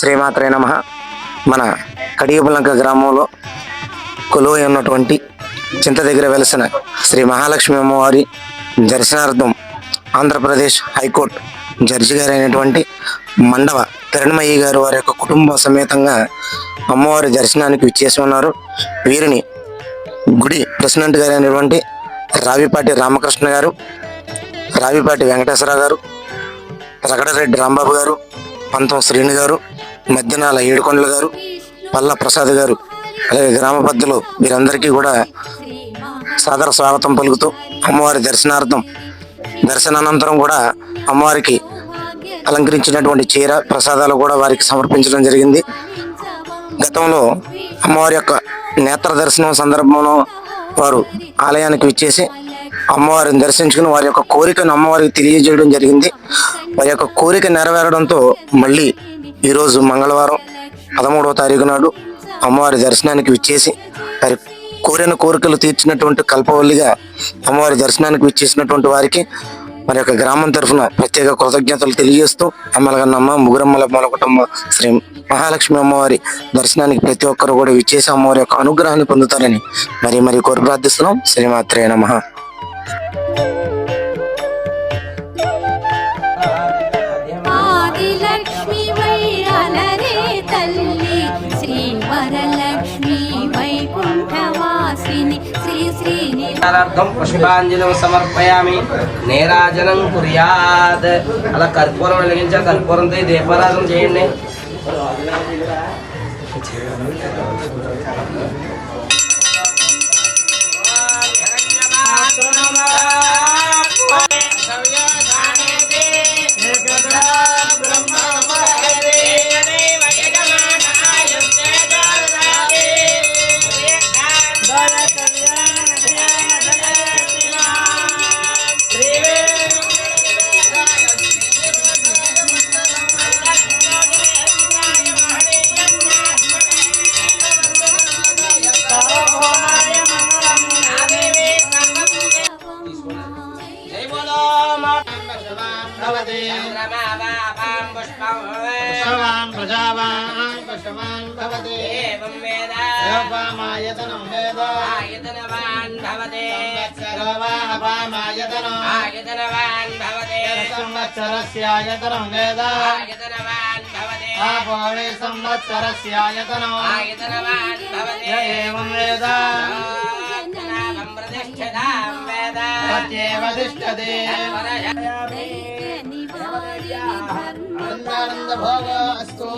శ్రీమాత్రే నమ. మన కడియపులంక గ్రామంలో కొలువై ఉన్నటువంటి చింత దగ్గర వెలసిన శ్రీ మహాలక్ష్మి అమ్మవారి దర్శనార్థం ఆంధ్రప్రదేశ్ హైకోర్టు జడ్జి గారైనటువంటి మండవ కిరణమయ్య గారు వారి యొక్క కుటుంబ సమేతంగా అమ్మవారి దర్శనానికి విచ్చేసి ఉన్నారు. వీరిని గుడి ప్రెసిడెంట్ గారైనటువంటి రావిపాటి రామకృష్ణ గారు రావిపాటి వెంకటేశ్వర గారు రగడరెడ్డి రాంబాబు గారు పంతం శ్రీని గారు మధ్యనాల ఏడుకొండల గారు పల్ల ప్రసాద్ గారు అలాగే గ్రామ పెద్దలు వీరందరికీ కూడా సాదర స్వాగతం పలుకుతూ అమ్మవారి దర్శనార్థం దర్శనానంతరం కూడా అమ్మవారికి అలంకరించినటువంటి చీర ప్రసాదాలు కూడా వారికి సమర్పించడం జరిగింది. గతంలో అమ్మవారి యొక్క నేత్ర దర్శనం సందర్భంలో వారు ఆలయానికి విచ్చేసి అమ్మవారిని దర్శించుకుని వారి యొక్క కోరికను అమ్మవారికి తెలియజేయడం జరిగింది. వారి యొక్క కోరిక నెరవేరడంతో మళ్ళీ ఈరోజు మంగళవారం పదమూడవ తారీఖు నాడు అమ్మవారి దర్శనానికి విచ్చేసి వారి కోరిన కోరికలు తీర్చినటువంటి కల్పవల్లిగా అమ్మవారి దర్శనానికి విచ్చేసినటువంటి వారికి మరి యొక్క గ్రామం తరఫున ప్రత్యేక కృతజ్ఞతలు తెలియజేస్తూ అమ్మలగన్నమ్మ ముగురమ్మల కుటుంబ శ్రీ మహాలక్ష్మి అమ్మవారి దర్శనానికి ప్రతి ఒక్కరు కూడా విచ్చేసి అమ్మవారి యొక్క అనుగ్రహాన్ని పొందుతారని మరి మరి కోరి ప్రార్థిస్తున్నాం. శ్రీమాత్రే నమః. శ్రీ వరలక్ష్మి వైకుంఠవాసిని శ్రీ శ్రీని అర్థం సమర్పయామి. నేరాజనం కుర్యాద్ అలా కర్పూరం వెలిగించా కర్పూరంతో దీపారాధన చేయండి. చంద్రమా వాపాం పుష్పం పుష్పవాన్ ప్రజావాన్ పుష్పవాన్ భవతి ఏవం వేద యోపామాయతనం వేద ఆయతనవాన్ భవతే సర్వాపామాయతనం ఆయతనవాన్ భవతే సంవత్సరస్యాయతనం వేద ఆయతనవాన్ భవతే ఆపోవే సంవత్సరస్యాయతనం ఆయతనవాన్ భవతే య ఏవం వేద నామం ప్రతిష్ఠితాం వేద సత్యేవ తిష్టతే ఆనందానంద భోగ అస్తు